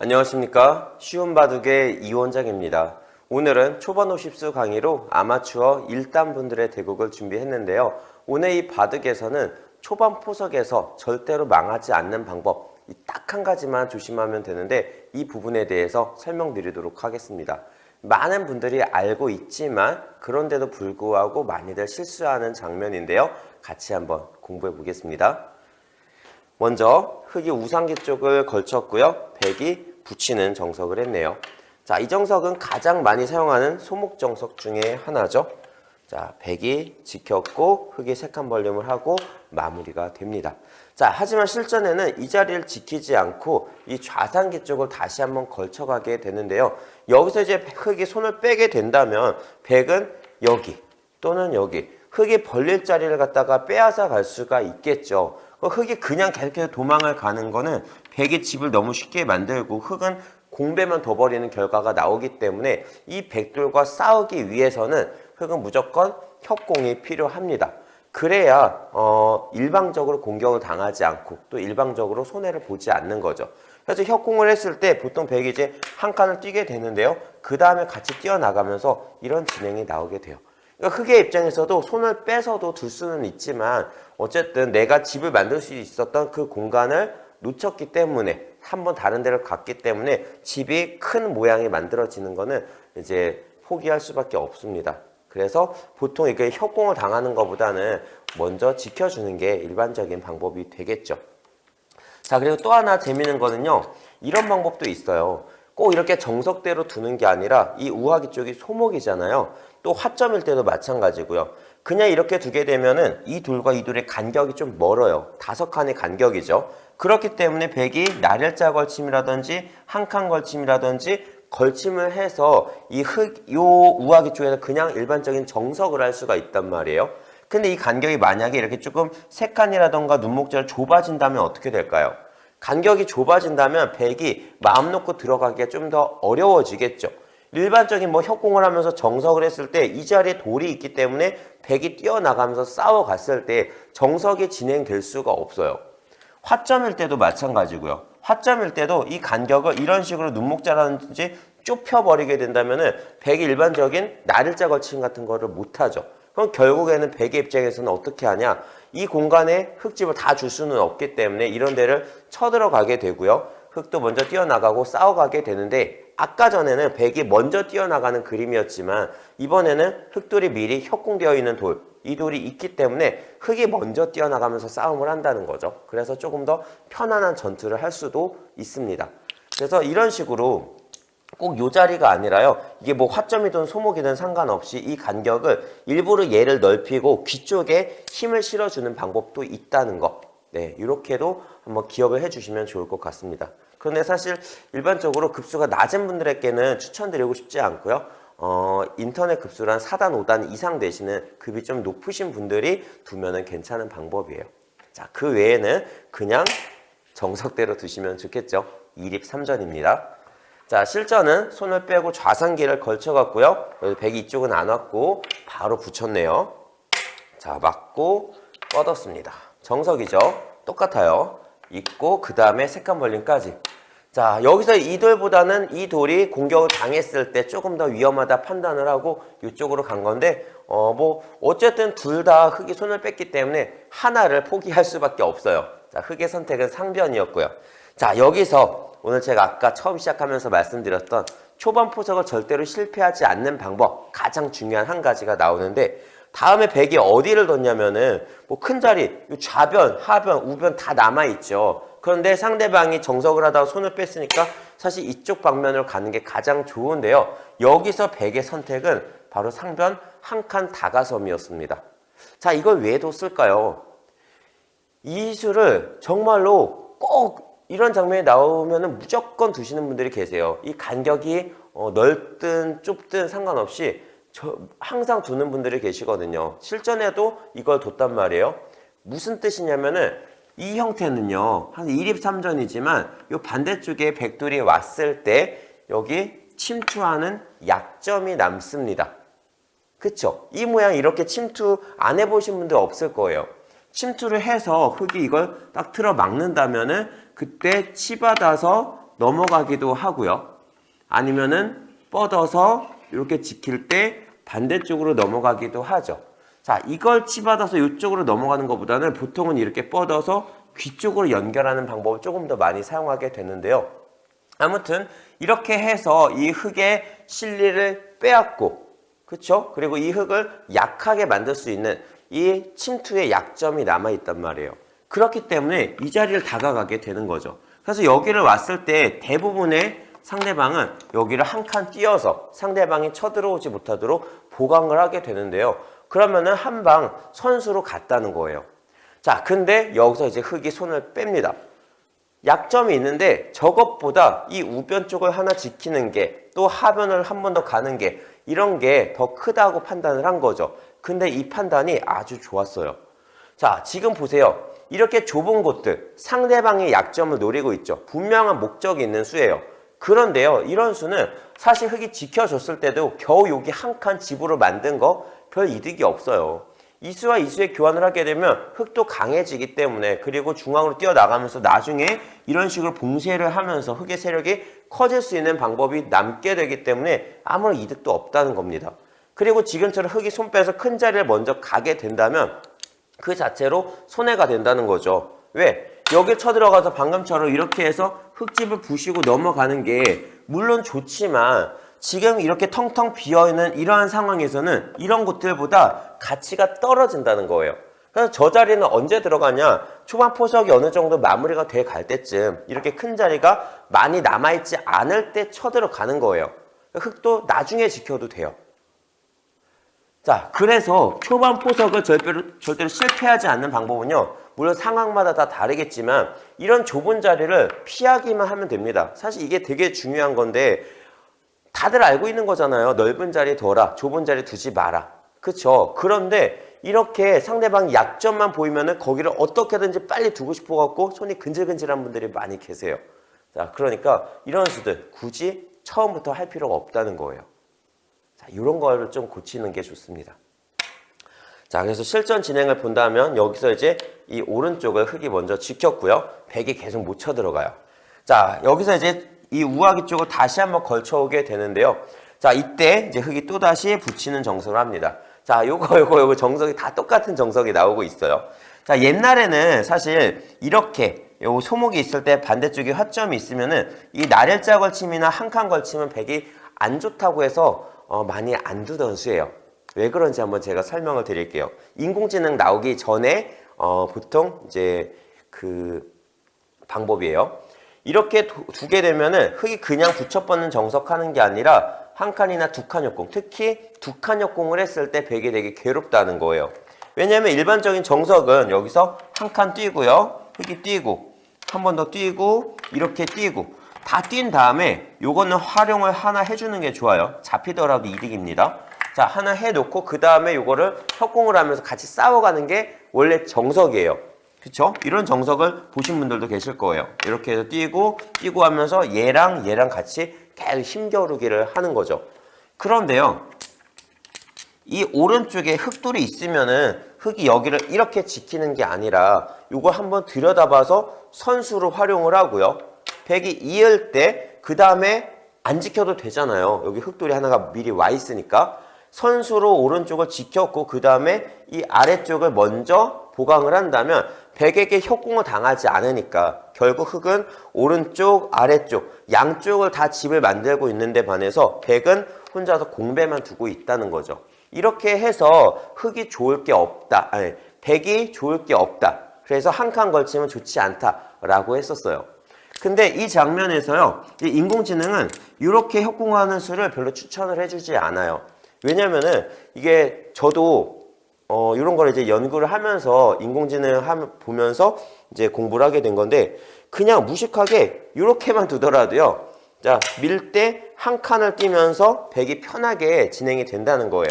안녕하십니까? 쉬운 바둑의 이원장입니다. 오늘은 초반 50수 강의로 아마추어 1단 분들의 대국을 준비했는데요. 오늘 이 바둑에서는 초반 포석에서 절대로 망하지 않는 방법 딱 한 가지만 조심하면 되는데 이 부분에 대해서 설명드리도록 하겠습니다. 많은 분들이 알고 있지만 그런데도 불구하고 많이들 실수하는 장면인데요. 같이 한번 공부해 보겠습니다. 먼저 흙이 우상기 쪽을 걸쳤고요. 백이 붙이는 정석을 했네요. 자, 이 정석은 가장 많이 사용하는 소목 정석 중에 하나죠. 자, 백이 지켰고 흙이 색한 벌림을 하고 마무리가 됩니다. 자, 하지만 실전에는 이 자리를 지키지 않고 이 좌상기 쪽을 다시 한번 걸쳐가게 되는데요. 여기서 이제 흙이 손을 빼게 된다면 백은 여기 또는 여기 흙이 벌릴 자리를 갖다가 빼앗아 갈 수가 있겠죠. 그 흙이 그냥 계속해서 도망을 가는 거는 백의 집을 너무 쉽게 만들고 흙은 공배만 더 버리는 결과가 나오기 때문에 이 백돌과 싸우기 위해서는 흙은 무조건 협공이 필요합니다. 그래야 어, 일방적으로 공격을 당하지 않고 또 일방적으로 손해를 보지 않는 거죠. 그래서 협공을 했을 때 보통 백이 이제 한 칸을 뛰게 되는데요. 그 다음에 같이 뛰어나가면서 이런 진행이 나오게 돼요. 그러니까 흙의 입장에서도 손을 빼서도 둘 수는 있지만 어쨌든 내가 집을 만들 수 있었던 그 공간을 놓쳤기 때문에 한 번 다른 데를 갔기 때문에 집이 큰 모양이 만들어지는 거는 이제 포기할 수밖에 없습니다. 그래서 보통 이게 협공을 당하는 것보다는 먼저 지켜주는 게 일반적인 방법이 되겠죠. 자, 그리고 또 하나 재미있는 거는요. 이런 방법도 있어요. 꼭 이렇게 정석대로 두는 게 아니라 이 우하기 쪽이 소목이잖아요. 또 화점일 때도 마찬가지고요. 그냥 이렇게 두게 되면은 이 돌과 이 돌의 간격이 좀 멀어요. 다섯 칸의 간격이죠. 그렇기 때문에 백이 나렬자 걸침이라든지 한 칸 걸침이라든지 걸침을 해서 이 흙, 요 우하기 쪽에서 그냥 일반적인 정석을 할 수가 있단 말이에요. 근데 이 간격이 만약에 이렇게 조금 세 칸이라던가 눈목자를 좁아진다면 어떻게 될까요? 간격이 좁아진다면 백이 마음 놓고 들어가기가 좀 더 어려워지겠죠. 일반적인 뭐 협공을 하면서 정석을 했을 때 이 자리에 돌이 있기 때문에 백이 뛰어나가면서 싸워갔을 때 정석이 진행될 수가 없어요. 화점일 때도 마찬가지고요. 화점일 때도 이 간격을 이런 식으로 눈목자라든지 좁혀버리게 된다면 은 백이 일반적인 나를자 걸침 같은 거를 못하죠. 그럼 결국에는 백의 입장에서는 어떻게 하냐? 이 공간에 흙집을 다 줄 수는 없기 때문에 이런 데를 쳐들어가게 되고요. 흙도 먼저 뛰어나가고 싸워가게 되는데 아까 전에는 백이 먼저 뛰어나가는 그림이었지만 이번에는 흙돌이 미리 협공되어 있는 돌, 이 돌이 있기 때문에 흙이 먼저 뛰어나가면서 싸움을 한다는 거죠. 그래서 조금 더 편안한 전투를 할 수도 있습니다. 그래서 이런 식으로 꼭 요 자리가 아니라요. 이게 뭐 화점이든 소목이든 상관없이 이 간격을 일부러 얘를 넓히고 귀 쪽에 힘을 실어주는 방법도 있다는 거. 네, 이렇게도 한번 기억을 해주시면 좋을 것 같습니다. 그런데 사실 일반적으로 급수가 낮은 분들에게는 추천드리고 싶지 않고요. 어, 인터넷 급수를 한 4단, 5단 이상 되시는 급이 좀 높으신 분들이 두면은 괜찮은 방법이에요. 자, 그 외에는 그냥 정석대로 두시면 좋겠죠. 2립 3전입니다. 자, 실전은 손을 빼고 좌상기를 걸쳐갔고요. 백이 이쪽은 안 왔고 바로 붙였네요. 자, 맞고 뻗었습니다. 정석이죠. 똑같아요. 있고 그 다음에 색감 벌림까지. 자, 여기서 이 돌보다는 이 돌이 공격을 당했을 때 조금 더 위험하다 판단을 하고 이쪽으로 간 건데 어, 뭐 어쨌든 둘 다 흙이 손을 뺐기 때문에 하나를 포기할 수밖에 없어요. 자, 흙의 선택은 상변이었고요. 자, 여기서 오늘 제가 아까 처음 시작하면서 말씀드렸던 초반 포석을 절대로 실패하지 않는 방법 가장 중요한 한 가지가 나오는데 다음에 백이 어디를 뒀냐면은 뭐 큰 자리 요 좌변, 하변, 우변 다 남아 있죠. 그런데 상대방이 정석을 하다가 손을 뺐으니까 사실 이쪽 방면으로 가는 게 가장 좋은데요. 여기서 백의 선택은 바로 상변 한 칸 다가섬이었습니다. 자, 이걸 왜 뒀을까요? 이 수를 정말로 꼭 이런 장면이 나오면 무조건 두시는 분들이 계세요. 이 간격이 어, 넓든 좁든 상관없이 저 항상 두는 분들이 계시거든요. 실전에도 이걸 뒀단 말이에요. 무슨 뜻이냐면은 이 형태는요. 한 1입 3전이지만 이 반대쪽에 백돌이 왔을 때 여기 침투하는 약점이 남습니다. 그쵸? 이 모양 이렇게 침투 안 해보신 분들 없을 거예요. 침투를 해서 흙이 이걸 딱 틀어 막는다면은 그때 치받아서 넘어가기도 하고요. 아니면은 뻗어서 이렇게 지킬 때 반대쪽으로 넘어가기도 하죠. 자, 이걸 치받아서 이쪽으로 넘어가는 것보다는 보통은 이렇게 뻗어서 귀 쪽으로 연결하는 방법을 조금 더 많이 사용하게 되는데요. 아무튼 이렇게 해서 이 흙의 실리를 빼앗고 그렇죠? 그리고 이 흙을 약하게 만들 수 있는 이 침투의 약점이 남아 있단 말이에요. 그렇기 때문에 이 자리를 다가가게 되는 거죠. 그래서 여기를 왔을 때 대부분의 상대방은 여기를 한 칸 띄어서 상대방이 쳐들어오지 못하도록 보강을 하게 되는데요. 그러면은 한 방 선수로 갔다는 거예요. 자, 근데 여기서 이제 흙이 손을 뺍니다. 약점이 있는데 저것보다 이 우변 쪽을 하나 지키는 게 또 하변을 한 번 더 가는 게 이런 게 더 크다고 판단을 한 거죠. 근데 이 판단이 아주 좋았어요. 자, 지금 보세요. 이렇게 좁은 곳들 상대방의 약점을 노리고 있죠. 분명한 목적이 있는 수예요. 그런데요, 이런 수는 사실 흙이 지켜줬을 때도 겨우 여기 한 칸 집으로 만든 거 별 이득이 없어요. 이수와 이수의 교환을 하게 되면 흙도 강해지기 때문에 그리고 중앙으로 뛰어나가면서 나중에 이런 식으로 봉쇄를 하면서 흙의 세력이 커질 수 있는 방법이 남게 되기 때문에 아무런 이득도 없다는 겁니다. 그리고 지금처럼 흙이 손 빼서 큰 자리를 먼저 가게 된다면 그 자체로 손해가 된다는 거죠. 왜? 여기 쳐들어가서 방금처럼 이렇게 해서 흙집을 부시고 넘어가는 게 물론 좋지만 지금 이렇게 텅텅 비어있는 이러한 상황에서는 이런 곳들보다 가치가 떨어진다는 거예요. 그래서 저 자리는 언제 들어가냐? 초반 포석이 어느 정도 마무리가 돼 갈 때쯤 이렇게 큰 자리가 많이 남아있지 않을 때 쳐들어가는 거예요. 흙도 나중에 지켜도 돼요. 자, 그래서 초반 포석을 절대로, 절대로 실패하지 않는 방법은요. 물론 상황마다 다 다르겠지만 이런 좁은 자리를 피하기만 하면 됩니다. 사실 이게 되게 중요한 건데 다들 알고 있는 거잖아요. 넓은 자리 둬라. 좁은 자리 두지 마라. 그쵸? 그런데 이렇게 상대방 약점만 보이면은 거기를 어떻게든지 빨리 두고 싶어 갖고 손이 근질근질한 분들이 많이 계세요. 자, 그러니까 이런 수들 굳이 처음부터 할 필요가 없다는 거예요. 자, 이런 거를 좀 고치는 게 좋습니다. 자, 그래서 실전 진행을 본다면 여기서 이제 이 오른쪽을 흙이 먼저 지켰고요. 백이 계속 못 쳐 들어가요. 자, 여기서 이제 이 우아기 쪽을 다시 한번 걸쳐오게 되는데요. 자, 이때 이제 흙이 또다시 붙이는 정석을 합니다. 자, 요거, 요거, 요거 정석이 다 똑같은 정석이 나오고 있어요. 자, 옛날에는 사실 이렇게 요 소목이 있을 때 반대쪽에 화점이 있으면은 이 나렐자 걸침이나 한 칸 걸침은 백이 안 좋다고 해서 어, 많이 안 두던 수예요. 왜 그런지 한번 제가 설명을 드릴게요. 인공지능 나오기 전에 어, 보통 이제 그 방법이에요. 이렇게 두개 되면은 흙이 그냥 붙여뻗는 정석하는 게 아니라 한 칸이나 두 칸 역공, 특히 두 칸 역공을 했을 때 백이 되게 괴롭다는 거예요. 왜냐하면 일반적인 정석은 여기서 한 칸 뛰고요, 흙이 뛰고 한 번 더 뛰고 이렇게 뛰고 다 뛴 다음에 요거는 활용을 하나 해주는 게 좋아요. 잡히더라도 이득입니다. 자 하나 해놓고 그 다음에 요거를 협공을 하면서 같이 싸워가는 게 원래 정석이에요. 그쵸? 이런 정석을 보신 분들도 계실 거예요. 이렇게 해서 뛰고 뛰고 하면서 얘랑 얘랑 같이 계속 힘겨루기를 하는 거죠. 그런데요. 이 오른쪽에 흙돌이 있으면은 흙이 여기를 이렇게 지키는 게 아니라 이거 한번 들여다봐서 선수로 활용을 하고요. 백이 이을 때그 다음에 안 지켜도 되잖아요. 여기 흙돌이 하나가 미리 와 있으니까 선수로 오른쪽을 지켰고 그 다음에 이 아래쪽을 먼저 보강을 한다면 백에게 협공을 당하지 않으니까 결국 흙은 오른쪽 아래쪽 양쪽을 다 집을 만들고 있는데 반해서 백은 혼자서 공배만 두고 있다는 거죠. 이렇게 해서 흙이 좋을 게 없다. 아니, 백이 좋을 게 없다. 그래서 한 칸 걸치면 좋지 않다라고 했었어요. 근데 이 장면에서요, 이 인공지능은 이렇게 협공하는 수를 별로 추천을 해주지 않아요. 왜냐면은 이게 저도 어, 이런 걸 이제 연구를 하면서 인공지능 함- 보면서 이제 공부를 하게 된 건데 그냥 무식하게 이렇게만 두더라도요. 자, 밀 때 한 칸을 띄면서 백이 편하게 진행이 된다는 거예요.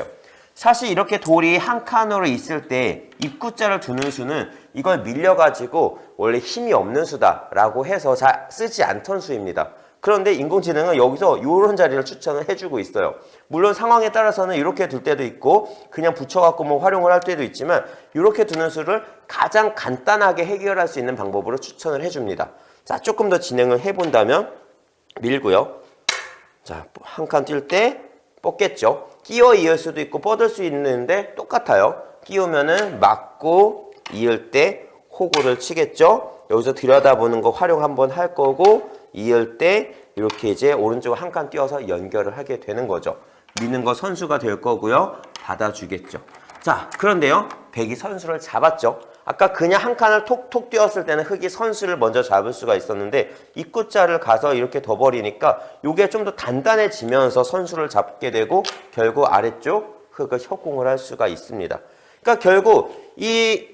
사실 이렇게 돌이 한 칸으로 있을 때 입구자를 두는 수는 이걸 밀려가지고 원래 힘이 없는 수다라고 해서 잘 쓰지 않던 수입니다. 그런데 인공지능은 여기서 이런 자리를 추천을 해주고 있어요. 물론 상황에 따라서는 이렇게 둘 때도 있고 그냥 붙여갖고 뭐 활용을 할 때도 있지만 이렇게 두는 수를 가장 간단하게 해결할 수 있는 방법으로 추천을 해줍니다. 자, 조금 더 진행을 해본다면 밀고요. 자, 한 칸 뛸때 뻗겠죠. 끼워 이을 수도 있고 뻗을 수 있는데 똑같아요. 끼우면은 맞고 이을 때 호구를 치겠죠. 여기서 들여다보는 거 활용 한번 할 거고 이을 때 이렇게 이제 오른쪽 한칸 띄워서 연결을 하게 되는 거죠. 미는 거 선수가 될 거고요. 받아주겠죠. 자, 그런데요. 백이 선수를 잡았죠. 아까 그냥 한 칸을 톡톡 띄웠을 때는 흑이 선수를 먼저 잡을 수가 있었는데 입구자를 가서 이렇게 더 버리니까 이게 좀 더 단단해지면서 선수를 잡게 되고 결국 아래쪽 흑을 협공을 할 수가 있습니다. 그러니까 결국 이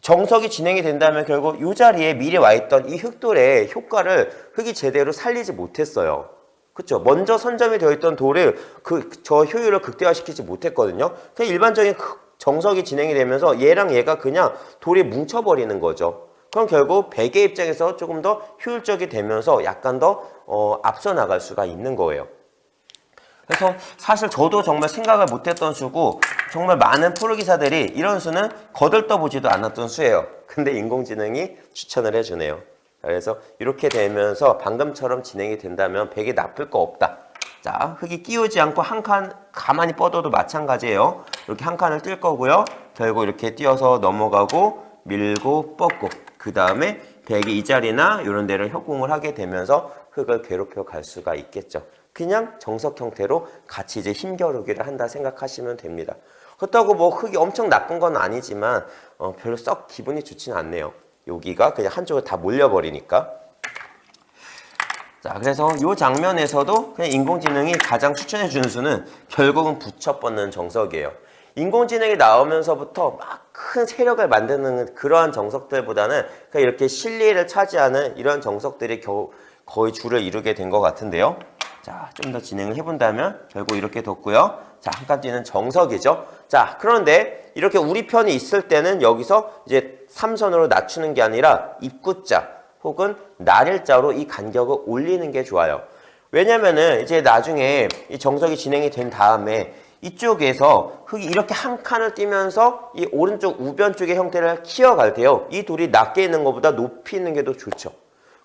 정석이 진행이 된다면 결국 이 자리에 미리 와 있던 이 흑돌의 효과를 흑이 제대로 살리지 못했어요. 그렇죠. 먼저 선점이 되어 있던 돌을 그 저 효율을 극대화시키지 못했거든요. 그냥 일반적인 흑- 정석이 진행이 되면서 얘랑 얘가 그냥 돌이 뭉쳐버리는 거죠. 그럼 결국 백의 입장에서 조금 더 효율적이 되면서 약간 더 어, 앞서 나갈 수가 있는 거예요. 그래서 사실 저도 정말 생각을 못했던 수고 정말 많은 프로 기사들이 이런 수는 거들떠보지도 않았던 수예요. 근데 인공지능이 추천을 해주네요. 그래서 이렇게 되면서 방금처럼 진행이 된다면 백이 나쁠 거 없다. 자, 흙이 끼우지 않고 한 칸 가만히 뻗어도 마찬가지예요. 이렇게 한 칸을 뛸 거고요. 결국 이렇게 띄어서 넘어가고 밀고 뻗고 그 다음에 백이 이 자리나 이런 데를 협공을 하게 되면서 흙을 괴롭혀 갈 수가 있겠죠. 그냥 정석 형태로 같이 이제 힘겨루기를 한다 생각하시면 됩니다. 그렇다고 뭐 흙이 엄청 나쁜 건 아니지만 어, 별로 썩 기분이 좋지는 않네요. 여기가 그냥 한쪽으로 다 몰려버리니까. 자, 그래서 이 장면에서도 그냥 인공지능이 가장 추천해 주는 수는 결국은 붙여 뻗는 정석이에요. 인공지능이 나오면서부터 막 큰 세력을 만드는 그러한 정석들보다는 그냥 이렇게 실리를 차지하는 이런 정석들이 겨우 거의 주를 이루게 된 것 같은데요. 자, 좀 더 진행을 해본다면 결국 이렇게 뒀고요. 자, 한칸 뒤는 정석이죠. 자, 그런데 이렇게 우리 편이 있을 때는 여기서 이제 삼선으로 낮추는 게 아니라 입구자 혹은 날일자로 이 간격을 올리는 게 좋아요. 왜냐면은 이제 나중에 이 정석이 진행이 된 다음에 이쪽에서 흙이 이렇게 한 칸을 띄면서 이 오른쪽 우변 쪽의 형태를 키워갈 때요. 이 돌이 낮게 있는 것보다 높이 있는 게 더 좋죠.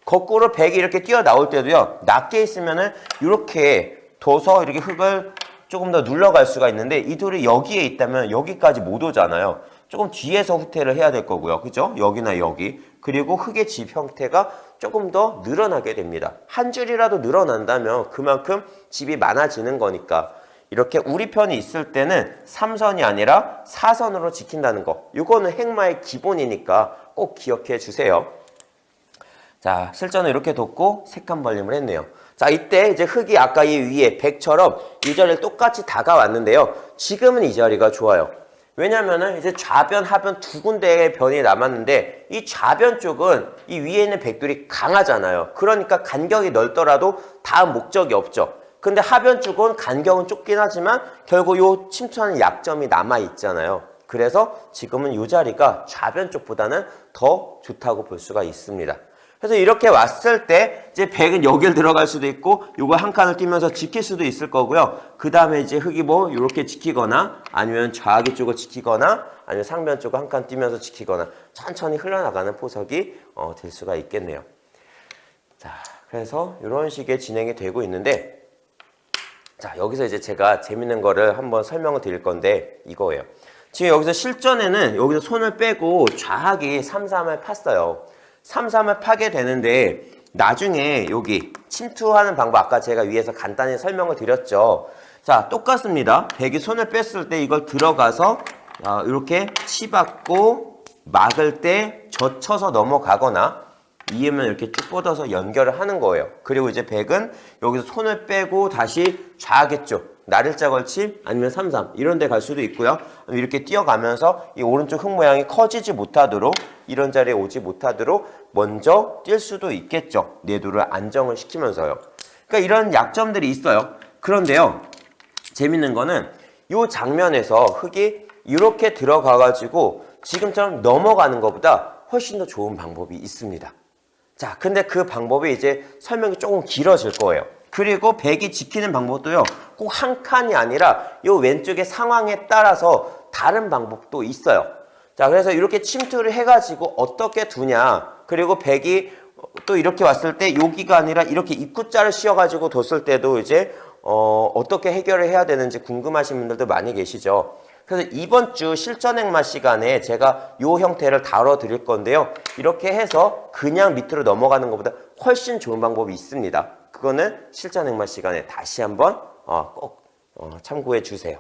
거꾸로 백이 이렇게 뛰어나올 때도요. 낮게 있으면은 이렇게 둬서 이렇게 흙을 조금 더 눌러갈 수가 있는데 이 돌이 여기에 있다면 여기까지 못 오잖아요. 조금 뒤에서 후퇴를 해야 될 거고요. 그죠? 여기나 여기. 그리고 흙의 집 형태가 조금 더 늘어나게 됩니다. 한 줄이라도 늘어난다면 그만큼 집이 많아지는 거니까 이렇게 우리 편이 있을 때는 3선이 아니라 4선으로 지킨다는 거. 이거는 행마의 기본이니까 꼭 기억해 주세요. 자, 실전을 이렇게 뒀고 색감 벌림을 했네요. 자, 이때 이제 흙이 아까 이 위에 백처럼 이 자리를 똑같이 다가왔는데요. 지금은 이 자리가 좋아요. 왜냐면은 이제 좌변, 하변 두 군데의 변이 남았는데 이 좌변 쪽은 이 위에 있는 백들이 강하잖아요. 그러니까 간격이 넓더라도 다음 목적이 없죠. 근데 하변 쪽은 간격은 좁긴 하지만 결국 요 침투하는 약점이 남아 있잖아요. 그래서 지금은 이 자리가 좌변 쪽보다는 더 좋다고 볼 수가 있습니다. 그래서 이렇게 왔을 때 이제 백은 여길 들어갈 수도 있고 요거 한 칸을 뛰면서 지킬 수도 있을 거고요. 그 다음에 이제 흙이 뭐 이렇게 지키거나 아니면 좌기 쪽을 지키거나 아니면 상변 쪽을 한 칸 뛰면서 지키거나 천천히 흘러나가는 포석이 어, 될 수가 있겠네요. 자, 그래서 이런 식의 진행이 되고 있는데 자, 여기서 이제 제가 재밌는 거를 한번 설명을 드릴 건데 이거예요. 지금 여기서 실전에는 여기서 손을 빼고 좌하기 3, 3을 팠어요. 3, 3을 파게 되는데 나중에 여기 침투하는 방법 아까 제가 위에서 간단히 설명을 드렸죠. 자, 똑같습니다. 백이 손을 뺐을 때 이걸 들어가서 어, 이렇게 치받고 막을 때 젖혀서 넘어가거나 이으면 이렇게 쭉 뻗어서 연결을 하는 거예요. 그리고 이제 백은 여기서 손을 빼고 다시 좌하겠죠. 나를자 걸침 아니면 삼삼 이런 데 갈 수도 있고요. 이렇게 뛰어가면서 이 오른쪽 흙 모양이 커지지 못하도록 이런 자리에 오지 못하도록 먼저 뛸 수도 있겠죠. 내도를 안정을 시키면서요. 그러니까 이런 약점들이 있어요. 그런데요. 재밌는 거는 이 장면에서 흙이 이렇게 들어가 가지고 지금처럼 넘어가는 것보다 훨씬 더 좋은 방법이 있습니다. 자, 근데 그 방법이 이제 설명이 조금 길어질 거예요. 그리고 백이 지키는 방법도요, 꼭 한 칸이 아니라 이 왼쪽의 상황에 따라서 다른 방법도 있어요. 자, 그래서 이렇게 침투를 해가지고 어떻게 두냐, 그리고 백이 또 이렇게 왔을 때 여기가 아니라 이렇게 입구자를 씌워가지고 뒀을 때도 이제 어, 어떻게 해결을 해야 되는지 궁금하신 분들도 많이 계시죠. 그래서 이번 주 실전행마 시간에 제가 이 형태를 다뤄 드릴 건데요. 이렇게 해서 그냥 밑으로 넘어가는 것보다 훨씬 좋은 방법이 있습니다. 그거는 실전행마 시간에 다시 한번 어, 꼭 어, 참고해 주세요.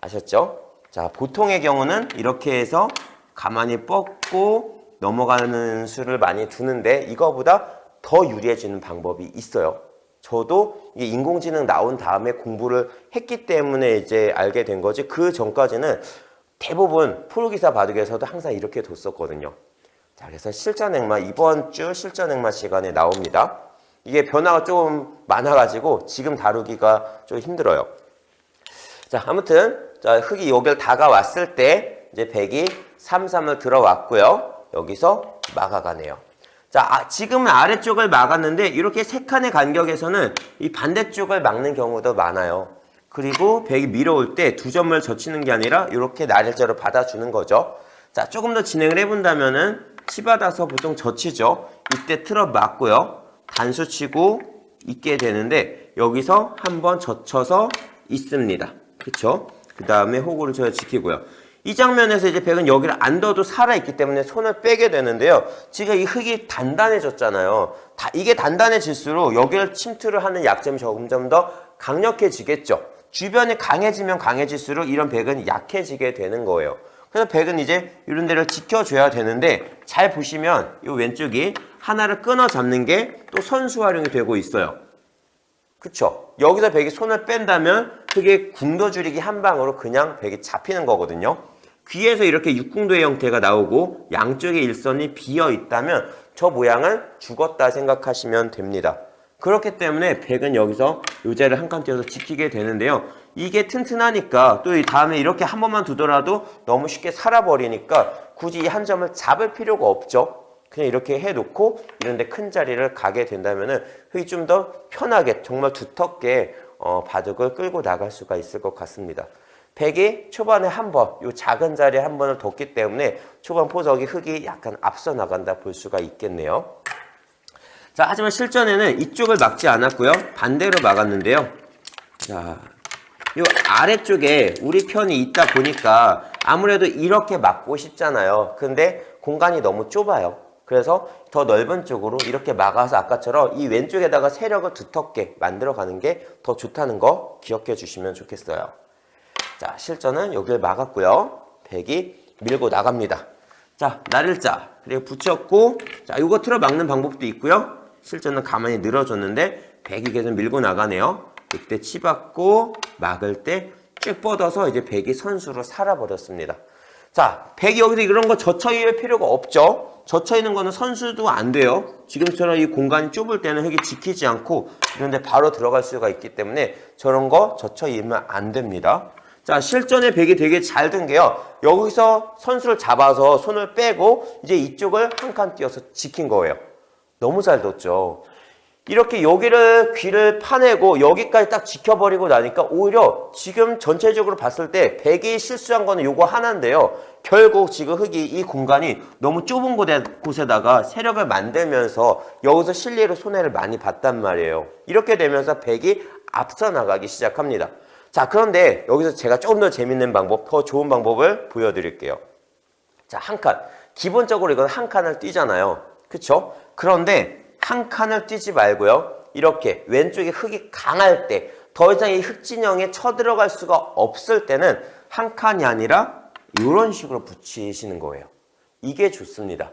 아셨죠? 자, 보통의 경우는 이렇게 해서 가만히 뻗고 넘어가는 수를 많이 두는데 이거보다 더 유리해지는 방법이 있어요. 저도 이게 인공지능 나온 다음에 공부를 했기 때문에 이제 알게 된 거지 그 전까지는 대부분 프로기사 바둑에서도 항상 이렇게 뒀었거든요. 자, 그래서 실전행마 이번 주 실전행마 시간에 나옵니다. 이게 변화가 좀 많아가지고 지금 다루기가 좀 힘들어요. 자, 아무튼 자, 흙이 여기를 다가왔을 때 이제 백이 3, 3을 들어왔고요. 여기서 막아가네요. 자, 아, 지금은 아래쪽을 막았는데 이렇게 세 칸의 간격에서는 이 반대쪽을 막는 경우도 많아요. 그리고 백이 밀어올 때 두 점을 젖히는 게 아니라 이렇게 날일자로 받아주는 거죠. 자, 조금 더 진행을 해본다면은 치받아서 보통 젖히죠. 이때 틀어 맞고요. 단수 치고 있게 되는데 여기서 한번 젖혀서 있습니다. 그쵸? 그 다음에 호구를 저 지키고요. 이 장면에서 이제 백은 여기를 안 둬도 살아있기 때문에 손을 빼게 되는데요. 지금 이 흙이 단단해졌잖아요. 다, 이게 단단해질수록 여기를 침투를 하는 약점이 점점 더 강력해지겠죠. 주변이 강해지면 강해질수록 이런 백은 약해지게 되는 거예요. 그래서 백은 이제 이런 데를 지켜줘야 되는데 잘 보시면 이 왼쪽이 하나를 끊어 잡는 게 또 선수 활용이 되고 있어요. 그쵸? 여기서 백이 손을 뺀다면 그게 궁도 줄이기 한 방으로 그냥 백이 잡히는 거거든요. 귀에서 이렇게 육궁도의 형태가 나오고 양쪽에 일선이 비어 있다면 저 모양은 죽었다 생각하시면 됩니다. 그렇기 때문에 백은 여기서 요자를 한 칸 띄어서 지키게 되는데요. 이게 튼튼하니까 또 이 다음에 이렇게 한 번만 두더라도 너무 쉽게 살아버리니까 굳이 이 한 점을 잡을 필요가 없죠. 그냥 이렇게 해놓고 이런데 큰 자리를 가게 된다면은 흙이 좀 더 편하게 정말 두텁게 어, 바둑을 끌고 나갈 수가 있을 것 같습니다. 백이 초반에 한 번, 요 작은 자리에 한 번을 뒀기 때문에 초반 포석이 흙이 약간 앞서 나간다 볼 수가 있겠네요. 자, 하지만 실전에는 이쪽을 막지 않았고요. 반대로 막았는데요. 자, 요 아래쪽에 우리 편이 있다 보니까 아무래도 이렇게 막고 싶잖아요. 근데 공간이 너무 좁아요. 그래서 더 넓은 쪽으로 이렇게 막아서 아까처럼 이 왼쪽에다가 세력을 두텁게 만들어 가는 게 더 좋다는 거 기억해 주시면 좋겠어요. 자, 실전은 여기를 막았고요. 백이 밀고 나갑니다. 자, 날일자. 그리고 붙였고, 자, 이거 틀어 막는 방법도 있고요. 실전은 가만히 늘어줬는데, 백이 계속 밀고 나가네요. 이때 치받고, 막을 때 쭉 뻗어서 이제 백이 선수로 살아버렸습니다. 자, 백이 여기서 이런 거 젖혀 있을 필요가 없죠. 젖혀 있는 거는 선수도 안 돼요. 지금처럼 이 공간이 좁을 때는 흙이 지키지 않고 이런데 바로 들어갈 수가 있기 때문에 저런 거 젖혀 있으면 안 됩니다. 자, 실전에 백이 되게 잘 든 게요. 여기서 선수를 잡아서 손을 빼고 이제 이쪽을 한 칸 띄어서 지킨 거예요. 너무 잘 뒀죠. 이렇게 여기를 귀를 파내고 여기까지 딱 지켜버리고 나니까 오히려 지금 전체적으로 봤을 때 백이 실수한 거는 요거 하나인데요. 결국 지금 흙이 이 공간이 너무 좁은 곳에, 곳에다가 세력을 만들면서 여기서 실리로 손해를 많이 봤단 말이에요. 이렇게 되면서 백이 앞서 나가기 시작합니다. 자, 그런데 여기서 제가 조금 더 재밌는 방법, 더 좋은 방법을 보여드릴게요. 자, 한 칸. 기본적으로 이건 한 칸을 뛰잖아요. 그쵸? 그런데 한 칸을 뛰지 말고요. 이렇게 왼쪽에 흙이 강할 때, 더 이상 이 흙진영에 쳐들어갈 수가 없을 때는 한 칸이 아니라 이런 식으로 붙이시는 거예요. 이게 좋습니다.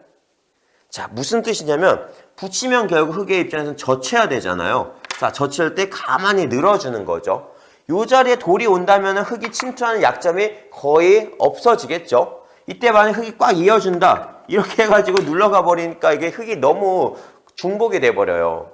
자, 무슨 뜻이냐면 붙이면 결국 흙의 입장에서는 젖혀야 되잖아요. 자, 젖힐 때 가만히 늘어주는 거죠. 요 자리에 돌이 온다면 흙이 침투하는 약점이 거의 없어지겠죠. 이때 만약 흙이 꽉 이어준다. 이렇게 해가지고 눌러가 버리니까 이게 흙이 너무 중복이 돼버려요.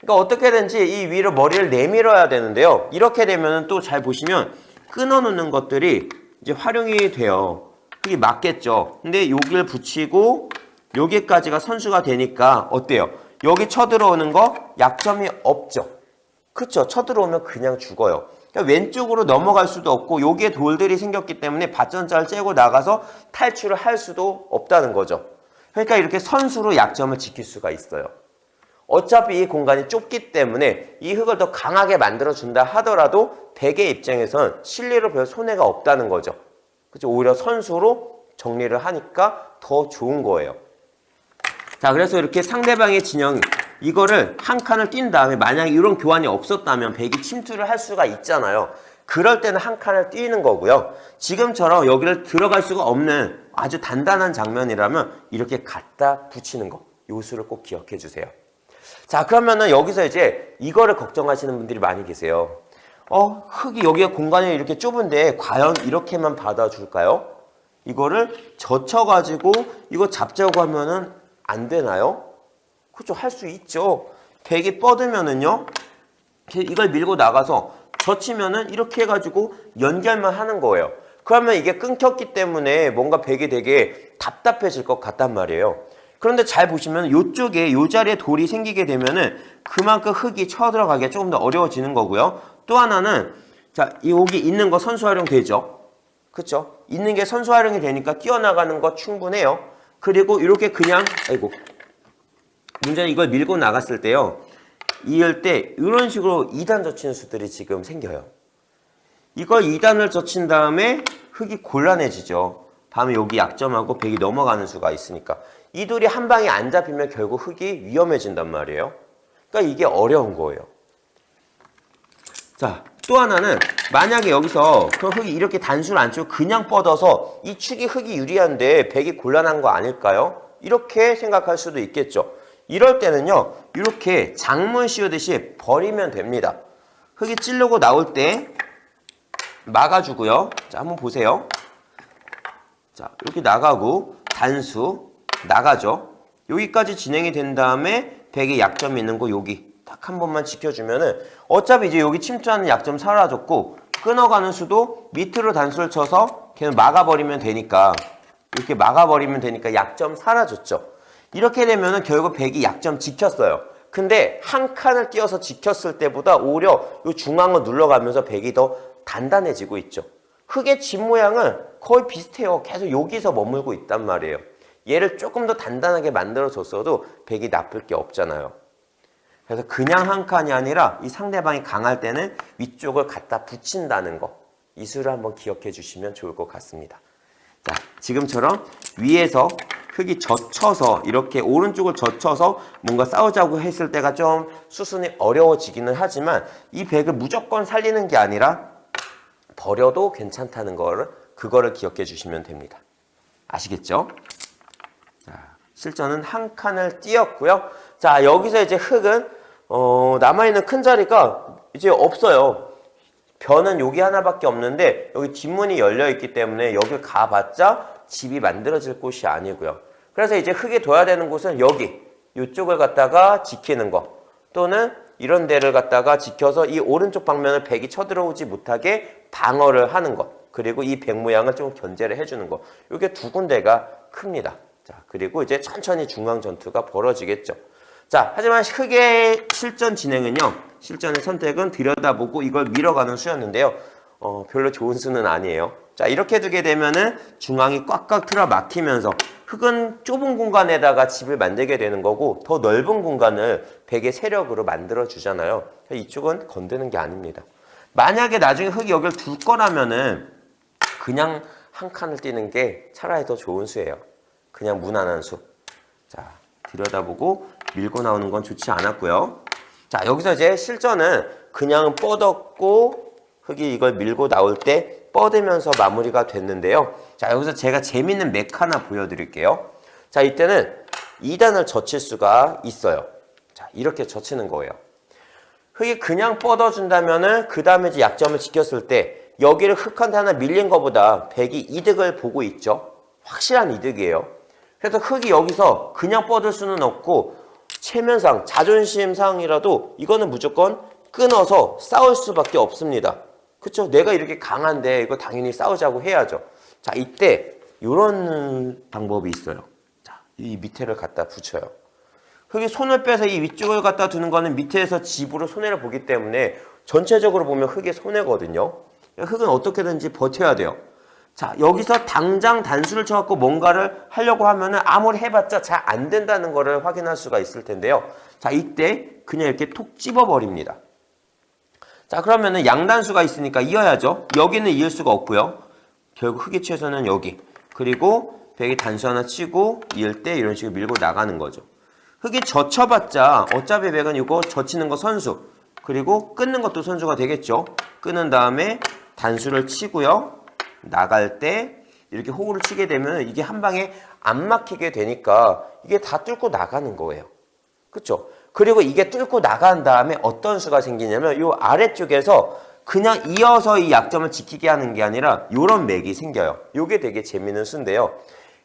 그러니까 어떻게든지 이 위로 머리를 내밀어야 되는데요. 이렇게 되면 또 잘 보시면 끊어놓는 것들이 이제 활용이 돼요. 흙이 맞겠죠. 근데 여기를 붙이고 여기까지가 선수가 되니까 어때요? 여기 쳐들어오는 거 약점이 없죠. 그쵸? 쳐들어오면 그냥 죽어요. 그러니까 왼쪽으로 넘어갈 수도 없고 여기에 돌들이 생겼기 때문에 밭전자를 째고 나가서 탈출을 할 수도 없다는 거죠. 그러니까 이렇게 선수로 약점을 지킬 수가 있어요. 어차피 이 공간이 좁기 때문에 이 흙을 더 강하게 만들어준다 하더라도 백의 입장에선 실리로 별 손해가 없다는 거죠. 그죠? 오히려 선수로 정리를 하니까 더 좋은 거예요. 자, 그래서 이렇게 상대방의 진영, 이거를 한 칸을 뛴 다음에 만약에 이런 교환이 없었다면 백이 침투를 할 수가 있잖아요. 그럴 때는 한 칸을 뛰는 거고요. 지금처럼 여기를 들어갈 수가 없는 아주 단단한 장면이라면 이렇게 갖다 붙이는 거. 요 수를 꼭 기억해 주세요. 자, 그러면은 여기서 이제 이거를 걱정하시는 분들이 많이 계세요. 어, 흙이 여기가 공간이 이렇게 좁은데 과연 이렇게만 받아줄까요? 이거를 젖혀가지고 이거 잡자고 하면은 안 되나요? 그렇죠. 할 수 있죠. 백이 뻗으면은요. 이걸 밀고 나가서 젖히면은 이렇게 해가지고 연결만 하는 거예요. 그러면 이게 끊겼기 때문에 뭔가 백이 되게 답답해질 것 같단 말이에요. 그런데 잘 보시면 이쪽에 이 자리에 돌이 생기게 되면은 그만큼 흙이 쳐들어가기가 조금 더 어려워지는 거고요. 또 하나는 자 여기 있는 거 선수 활용 되죠. 그렇죠? 있는 게 선수 활용이 되니까 뛰어나가는 거 충분해요. 그리고 이렇게 그냥 아이고 문제는 이걸 밀고 나갔을 때요. 이을 때 이런 식으로 2단 젖히는 수들이 지금 생겨요. 이걸 2단을 젖힌 다음에 흙이 곤란해지죠. 다음에 여기 약점하고 백이 넘어가는 수가 있으니까. 이 돌이 한 방에 안 잡히면 결국 흙이 위험해진단 말이에요. 그러니까 이게 어려운 거예요. 자, 또 하나는 만약에 여기서 그 흙이 이렇게 단수를 안 치고 그냥 뻗어서 이 축이 흙이 유리한데 백이 곤란한 거 아닐까요? 이렇게 생각할 수도 있겠죠. 이럴 때는요, 이렇게 장문 씌우듯이 버리면 됩니다. 흙이 찌르고 나올 때 막아주고요. 자, 한번 보세요. 자, 이렇게 나가고 단수 나가죠. 여기까지 진행이 된 다음에 백의 약점이 있는 거 여기 딱 한 번만 지켜주면은 어차피 이제 여기 침투하는 약점 사라졌고 끊어가는 수도 밑으로 단수를 쳐서 걔는 막아버리면 되니까 이렇게 막아버리면 되니까 약점 사라졌죠. 이렇게 되면은 결국 백이 약점 지켰어요. 근데 한 칸을 띄어서 지켰을 때보다 오히려 이 중앙을 눌러가면서 백이 더 단단해지고 있죠. 흙의 집 모양은 거의 비슷해요. 계속 여기서 머물고 있단 말이에요. 얘를 조금 더 단단하게 만들어줬어도 백이 나쁠 게 없잖아요. 그래서 그냥 한 칸이 아니라 이 상대방이 강할 때는 위쪽을 갖다 붙인다는 거. 이 수를 한번 기억해 주시면 좋을 것 같습니다. 자, 지금처럼 위에서 흙이 젖혀서 이렇게 오른쪽을 젖혀서 뭔가 싸우자고 했을 때가 좀 수순이 어려워지기는 하지만 이 백을 무조건 살리는 게 아니라 버려도 괜찮다는 거를 그거를 기억해 주시면 됩니다. 아시겠죠? 자, 실전은 한 칸을 띄었고요. 자, 여기서 이제 흙은 어, 남아 있는 큰 자리가 이제 없어요. 변은 여기 하나밖에 없는데 여기 뒷문이 열려 있기 때문에 여기 가봤자 집이 만들어질 곳이 아니고요. 그래서 이제 흙이 둬야 되는 곳은 여기 이쪽을 갖다가 지키는 거 또는 이런 데를 갖다가 지켜서 이 오른쪽 방면을 백이 쳐들어오지 못하게 방어를 하는 것 그리고 이 백 모양을 좀 견제를 해주는 거 이게 두 군데가 큽니다. 자 그리고 이제 천천히 중앙 전투가 벌어지겠죠. 자, 하지만 흙의 실전 진행은요. 실전의 선택은 들여다보고 이걸 밀어가는 수였는데요. 어, 별로 좋은 수는 아니에요. 자, 이렇게 두게 되면은 중앙이 꽉꽉 틀어 막히면서 흙은 좁은 공간에다가 집을 만들게 되는 거고 더 넓은 공간을 백의 세력으로 만들어 주잖아요. 이쪽은 건드는 게 아닙니다. 만약에 나중에 흙이 여기를 둘 거라면은 그냥 한 칸을 띄는 게 차라리 더 좋은 수예요. 그냥 무난한 수. 자, 들여다보고 밀고 나오는 건 좋지 않았고요. 자, 여기서 이제 실전은 그냥 뻗었고 흙이 이걸 밀고 나올 때 뻗으면서 마무리가 됐는데요. 자, 여기서 제가 재밌는 맥 하나 보여드릴게요. 자, 이때는 2단을 젖힐 수가 있어요. 자, 이렇게 젖히는 거예요. 흙이 그냥 뻗어준다면은 그 다음에 이제 약점을 지켰을 때 여기를 흙한테 하나 밀린 것보다 백이 이득을 보고 있죠. 확실한 이득이에요. 그래서 흙이 여기서 그냥 뻗을 수는 없고 체면상 자존심상이라도 이거는 무조건 끊어서 싸울 수밖에 없습니다. 그렇죠? 내가 이렇게 강한데 이거 당연히 싸우자고 해야죠. 자 이때 이런 방법이 있어요. 자 이 밑에를 갖다 붙여요. 흙이 손을 빼서 이 위쪽을 갖다 두는 거는 밑에서 집으로 손해를 보기 때문에 전체적으로 보면 흙의 손해거든요. 흙은 어떻게든지 버텨야 돼요. 자, 여기서 당장 단수를 쳐갖고 뭔가를 하려고 하면은 아무리 해봤자 잘 안 된다는 거를 확인할 수가 있을 텐데요. 자, 이때 그냥 이렇게 톡 찝어버립니다. 자, 그러면은 양단수가 있으니까 이어야죠. 여기는 이을 수가 없고요. 결국 흑이 취해서는 여기. 그리고 백이 단수 하나 치고 이을 때 이런 식으로 밀고 나가는 거죠. 흑이 젖혀봤자 어차피 백은 이거 젖히는 거 선수. 그리고 끊는 것도 선수가 되겠죠. 끊은 다음에 단수를 치고요. 나갈 때 이렇게 호구를 치게 되면 이게 한 방에 안 막히게 되니까 이게 다 뚫고 나가는 거예요. 그쵸? 그리고 이게 뚫고 나간 다음에 어떤 수가 생기냐면 이 아래쪽에서 그냥 이어서 이 약점을 지키게 하는 게 아니라 이런 맥이 생겨요. 이게 되게 재밌는 수인데요.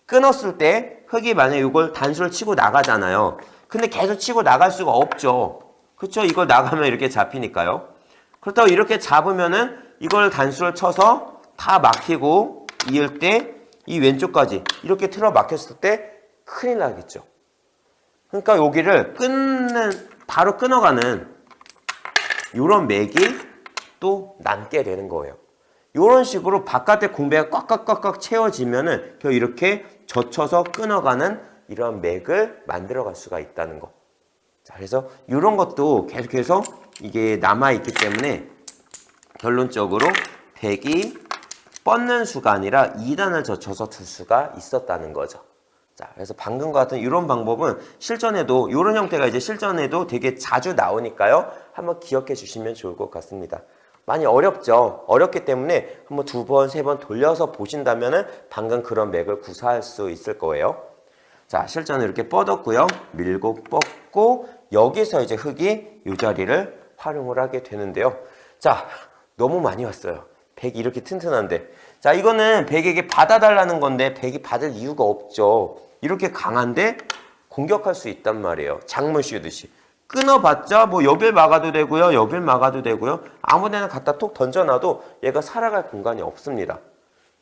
끊었을 때 흑이 만약에 이걸 단수를 치고 나가잖아요. 근데 계속 치고 나갈 수가 없죠. 그쵸? 이걸 나가면 이렇게 잡히니까요. 그렇다고 이렇게 잡으면은 이걸 단수를 쳐서 다 막히고 이을 때 이 왼쪽까지 이렇게 틀어 막혔을 때 큰일 나겠죠. 그러니까 여기를 끊는 바로 끊어가는 이런 맥이 또 남게 되는 거예요. 이런 식으로 바깥에 공배가 꽉꽉꽉꽉 채워지면은 이렇게 젖혀서 끊어가는 이런 맥을 만들어갈 수가 있다는 거. 자, 그래서 이런 것도 계속해서 이게 남아 있기 때문에 결론적으로 백이 뻗는 수가 아니라 2단을 젖혀서 둘 수가 있었다는 거죠. 자, 그래서 방금과 같은 이런 방법은 실전에도 이런 형태가 이제 실전에도 되게 자주 나오니까요. 한번 기억해 주시면 좋을 것 같습니다. 많이 어렵죠. 어렵기 때문에 한번 두 번, 세 번 돌려서 보신다면은 방금 그런 맥을 구사할 수 있을 거예요. 자, 실전에 이렇게 뻗었고요. 밀고 뻗고 여기서 이제 흙이 이 자리를 활용을 하게 되는데요. 자, 너무 많이 왔어요. 백이 이렇게 튼튼한데. 자, 이거는 백에게 받아달라는 건데 백이 받을 이유가 없죠. 이렇게 강한데 공격할 수 있단 말이에요. 장물 씌우듯이. 끊어봤자 뭐 여길 막아도 되고요. 여길 막아도 되고요. 아무 데나 갖다 톡 던져놔도 얘가 살아갈 공간이 없습니다.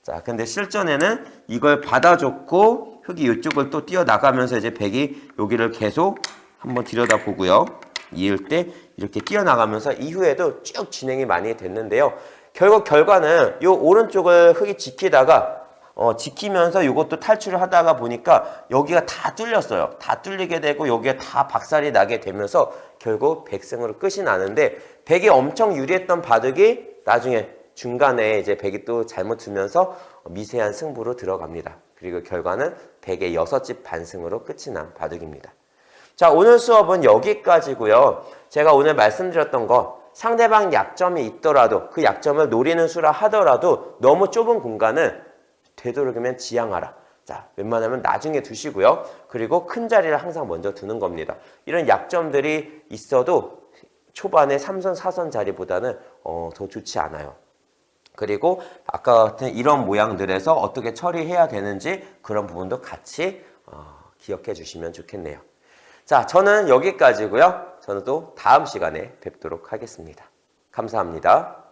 자, 근데 실전에는 이걸 받아줬고 흙이 이쪽을 또 뛰어나가면서 이제 백이 여기를 계속 한번 들여다보고요. 이을 때 이렇게 뛰어나가면서 이후에도 쭉 진행이 많이 됐는데요. 결국 결과는 이 오른쪽을 흙이 지키다가 어, 지키면서 이것도 탈출을 하다가 보니까 여기가 다 뚫렸어요. 다 뚫리게 되고 여기에 다 박살이 나게 되면서 결국 백승으로 끝이 나는데 백이 엄청 유리했던 바둑이 나중에 중간에 이제 백이 또 잘못 두면서 미세한 승부로 들어갑니다. 그리고 결과는 백의 여섯 집 반승으로 끝이 난 바둑입니다. 자, 오늘 수업은 여기까지고요. 제가 오늘 말씀드렸던 거 상대방 약점이 있더라도 그 약점을 노리는 수라 하더라도 너무 좁은 공간은 되도록이면 지양하라. 자, 웬만하면 나중에 두시고요. 그리고 큰 자리를 항상 먼저 두는 겁니다. 이런 약점들이 있어도 초반에 3선, 4선 자리보다는 어, 더 좋지 않아요. 그리고 아까 같은 이런 모양들에서 어떻게 처리해야 되는지 그런 부분도 같이 어, 기억해 주시면 좋겠네요. 자, 저는 여기까지고요. 저는 또 다음 시간에 뵙도록 하겠습니다. 감사합니다.